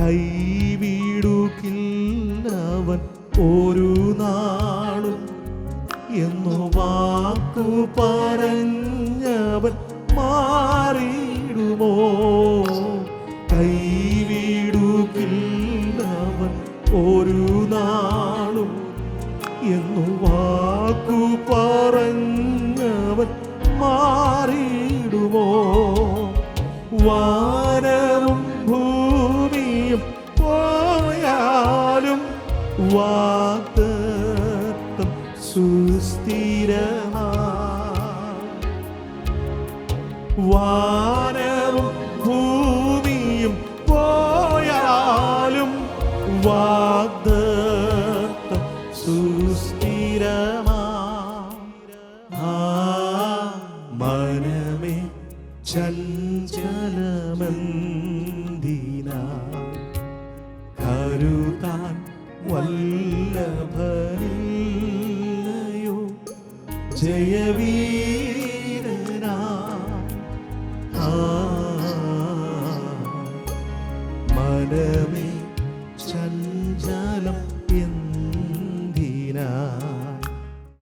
കൈവിടുകില്ലവൻ ഒരു നാളും എന്നു വാക്കു പറഞ്ഞവൻ മാറിയിടുമോ? കൈവിടുകില്ലവൻ ഒരു നാളും എന്നു വാക്കു പറഞ്ഞവൻ മാറിയിടുമോ? വാനവും വാഗ്ദത്തം സുസ്ഥിരമാ വാനവും ഭൂമിയും പോയാലും വാഗ്ദത്തം സുസ്ഥിരമാ മനമേ ചഞ്ചലമന്ദിനാ കരുതാൻ വല്ലഭനില്ലയോ ജയവീരനാ. മനമേ ചഞ്ചലം എന്തിനാ?